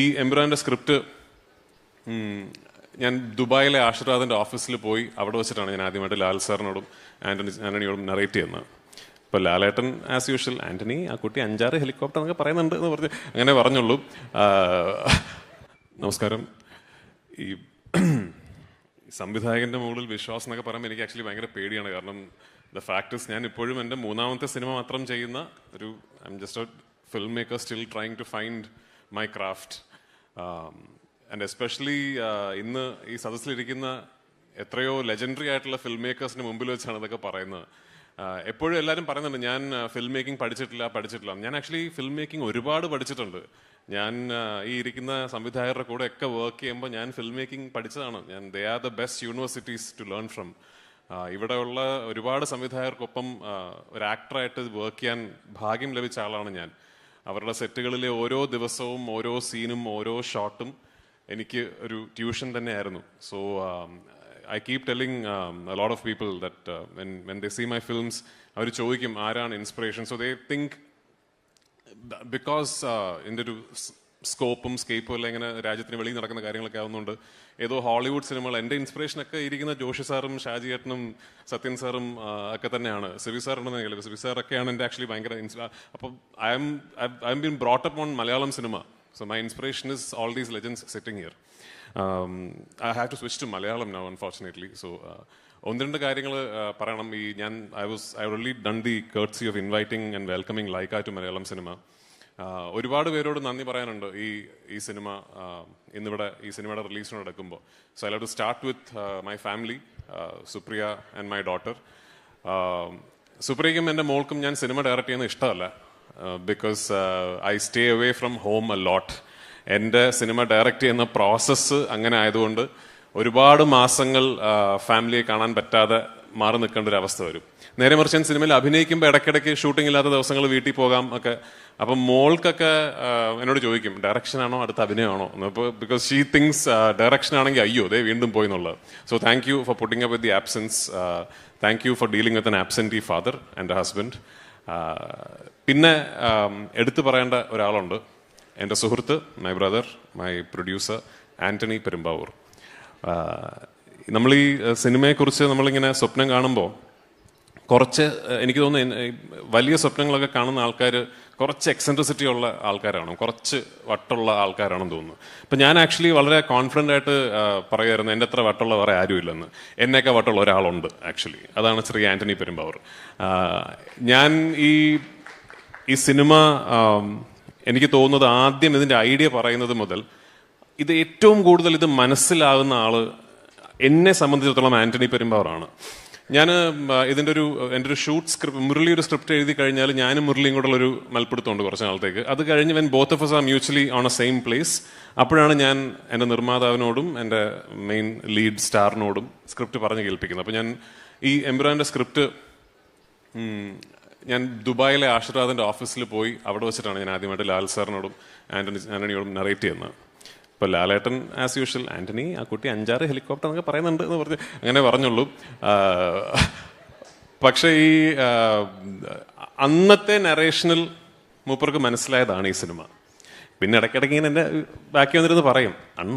ഈ എംബ്രാന്റെ സ്ക്രിപ്റ്റ് ഞാൻ ദുബായിലെ ആശീർവാദിന്റെ ഓഫീസിൽ പോയി അവിടെ വെച്ചിട്ടാണ് ഞാൻ ആദ്യമായിട്ട് ലാൽ സാറിനോടും ആന്റണി ആന്റണിയോടും നറേറ്റ് ചെയ്യുന്നത്. ഇപ്പോൾ ലാലേട്ടൻ ആസ് യൂഷ്വൽ ആന്റണി ആ കുട്ടി അഞ്ചാറ് ഹെലികോപ്റ്റർ എന്നൊക്കെ പറയുന്നുണ്ട് എന്ന് പറഞ്ഞ് അങ്ങനെ പറഞ്ഞുള്ളൂ. നമസ്കാരം. ഈ സംവിധായകന്റെ മുകളിൽ വിശ്വാസം എന്നൊക്കെ പറയുമ്പോൾ എനിക്ക് ആക്ച്വലി ഭയങ്കര പേടിയാണ്. കാരണം ദ ഫാക്ടേഴ്സ് ഞാൻ ഇപ്പോഴും എന്റെ മൂന്നാമത്തെ സിനിമ മാത്രം ചെയ്യുന്ന ഒരു I'm just a film maker still trying to find my craft and especially ഇന്ന് ഈ സദസ്സിലിരിക്കുന്ന എത്രയോ ലെജൻഡറി ആയിട്ടുള്ള ഫിലിം മേക്കേഴ്സിന് മുമ്പിൽ വെച്ചാണ് ഇതൊക്കെ പറയുന്നത്. ആഹ് എപ്പോഴും എല്ലാവരും പറയുന്നുണ്ട് ഞാൻ ഫിലിം മേക്കിംഗ് പഠിച്ചിട്ടില്ല പഠിച്ചിട്ടില്ല. ഞാൻ ആക്ച്വലി ഫിലിം മേക്കിംഗ് ഒരുപാട് പഠിച്ചിട്ടുണ്ട്. ഞാൻ ആഹ് ഈ ഇരിക്കുന്ന സംവിധായകരുടെ കൂടെ ഒക്കെ വർക്ക് ചെയ്യുമ്പോൾ ഞാൻ ഫിലിം മേക്കിംഗ് പഠിച്ചതാണ്. ഞാൻ they are the best universities to learn from ഇവിടെയുള്ള ഒരുപാട് സംവിധായകർക്കൊപ്പം ഒരു ആക്ടറായിട്ട് വർക്ക് ചെയ്യാൻ ഭാഗ്യം ലഭിച്ച ആളാണ് ഞാൻ. അവരുടെ സെറ്റുകളിലെ ഓരോ ദിവസവും ഓരോ സീനും ഓരോ ഷോട്ടും എനിക്ക് ഒരു ട്യൂഷൻ തന്നെയായിരുന്നു. So I keep telling lot of people that when they see my films അവർ ചോദിക്കും ആരാണ് inspiration so they think because എന്റെ ഒരു സ്കോപ്പും സ്കേപ്പും എല്ലാം ഇങ്ങനെ രാജ്യത്തിന് വെളിയിൽ നടക്കുന്ന കാര്യങ്ങളൊക്കെ ആവുന്നുണ്ട്. ഏതോ ഹോളിവുഡ് സിനിമകൾ എന്റെ ഇൻസ്പിറേഷൻ ഒക്കെ ഇരിക്കുന്ന ജോഷി സാറും ഷാജി ഏട്ടനും സത്യൻ സാറും ആ, ഒക്കെ തന്നെയാണ്. ഉണ്ടെന്ന് എനിക്കറിയില്ല സിവി സാർ ഒക്കെയാണ് എന്റെ ആക്ച്വലി ഭയങ്കര അപ്പം I'm I'm been brought up on Malayalam cinema so my inspiration is all these legends sitting here I have to switch to Malayalam now unfortunately so ഒന്ന് രണ്ട് കാര്യങ്ങൾ പറയണം. ഈ ഞാൻ I was I only done the courtesy of inviting and welcoming like to Malayalam cinema ഒരുപാട് പേരോട് നന്ദി പറയാനുണ്ട് ഈ ഈ സിനിമ ഇന്നിവിടെ ഈ സിനിമയുടെ റിലീസിനോട് നടക്കുമ്പോൾ so I love to start with my family Supriya and my daughter സുപ്രിയയ്ക്കും എന്റെ മോൾക്കും ഞാൻ സിനിമ ഡയറക്റ്റ് ചെയ്യുന്നത് ഇഷ്ടമല്ല because I stay away from home a lot എന്റെ സിനിമ ഡയറക്റ്റ് ചെയ്യുന്ന പ്രോസസ്സ് അങ്ങനെ ആയതുകൊണ്ട് ഒരുപാട് മാസങ്ങൾ ഫാമിലിയെ കാണാൻ പറ്റാതെ മാറി നിൽക്കേണ്ട ഒരു അവസ്ഥ വരും. നേരെ മറിച്ച് ഞാൻ സിനിമയിൽ അഭിനയിക്കുമ്പോൾ ഇടയ്ക്കിടയ്ക്ക് ഷൂട്ടിംഗ് ഇല്ലാത്ത ദിവസങ്ങൾ വീട്ടിൽ പോകാം ഒക്കെ. അപ്പം മോൾക്കൊക്കെ എന്നോട് ചോദിക്കും ഡയറക്ഷൻ ആണോ അടുത്ത അഭിനയമാണോ അപ്പോൾ ബിക്കോസ് ഷീ തിങ്സ് ഡയറക്ഷൻ ആണെങ്കിൽ അയ്യോ ദേ വീണ്ടും പോയി എന്നുള്ളത്. So thank you for putting up with the absence thank you for dealing with an absentee father and husband പിന്നെ എടുത്തു പറയേണ്ട ഒരാളുണ്ട്. എന്റെ സുഹൃത്ത് my brother my producer Antony Perumbavoor. നമ്മൾ ഈ സിനിമയെക്കുറിച്ച് നമ്മളിങ്ങനെ സ്വപ്നം കാണുമ്പോൾ കുറച്ച് എനിക്ക് തോന്നുന്നു വലിയ സ്വപ്നങ്ങളൊക്കെ കാണുന്ന ആൾക്കാർ കുറച്ച് എക്സെൻട്രിസിറ്റി ഉള്ള ആൾക്കാരാണ് കുറച്ച് വട്ടുള്ള ആൾക്കാരാണെന്ന് തോന്നുന്നു. അപ്പം ഞാൻ ആക്ച്വലി വളരെ കോൺഫിഡന്റ് ആയിട്ട് പറയുമായിരുന്നു എന്റെ അത്ര വട്ടുള്ള വേറെ ആരും ഇല്ലെന്ന് എന്നെയൊക്കെ വട്ടുള്ള ഒരാളുണ്ട് ആക്ച്വലി അതാണ് ശ്രീ ആന്റണി പെരുമ്പാവൂർ. ഞാൻ ഈ ഈ സിനിമ എനിക്ക് തോന്നുന്നത് ആദ്യം ഇതിന്റെ ഐഡിയ പറയുന്നത് മുതൽ ഇത് ഏറ്റവും കൂടുതൽ ഇത് മനസ്സിലാകുന്ന ആൾ എന്നെ സംബന്ധിച്ചിടത്തോളം ആന്റണി പെരുമ്പാവറാണ് ഞാൻ ഇതിന്റെ ഒരു എന്റെ ഒരു ഷൂട്ട് സ്ക്രിപ്റ്റ് മുരളി ഒരു സ്ക്രിപ്റ്റ് എഴുതി കഴിഞ്ഞാൽ ഞാനും മുരളിയും കൂടെ ഒരു മൽപ്പിടുത്തമുണ്ട് കുറച്ച് നാളത്തേക്ക്. അത് കഴിഞ്ഞ് when both of us are mutually on a same place അപ്പോഴാണ് ഞാൻ എന്റെ നിർമ്മാതാവിനോടും എന്റെ മെയിൻ ലീഡ് സ്റ്റാറിനോടും സ്ക്രിപ്റ്റ് പറഞ്ഞ് കേൾപ്പിക്കുന്നത്. അപ്പോൾ ഞാൻ ഈ എംബ്രാന്റെ സ്ക്രിപ്റ്റ് ഞാൻ ദുബായിലെ ആശീർവാദിന്റെ ഓഫീസിൽ പോയി അവിടെ വെച്ചിട്ടാണ് ഞാൻ ആദ്യമായിട്ട് ലാൽ സാറിനോടും ആന്റണി ആന്റണിയോടും നറേറ്റ് ചെയ്യുന്നത്. ഇപ്പൊ ലാലേട്ടൻ ആസ് യൂഷ്വൽ ആന്റണി ആ കുട്ടി അഞ്ചാറ് ഹെലികോപ്റ്റർ എന്നൊക്കെ പറയുന്നുണ്ട് എന്ന് പറഞ്ഞ് അങ്ങനെ പറഞ്ഞുള്ളൂ. പക്ഷേ ഈ അന്നത്തെ നറേഷനിൽ മൂപ്പർക്ക് മനസ്സിലായതാണ് ഈ സിനിമ. പിന്നെ ഇടയ്ക്കിടയ്ക്ക് ഇങ്ങനെ എന്റെ ബാക്കി വന്നിരുന്ന് പറയും അണ്ണ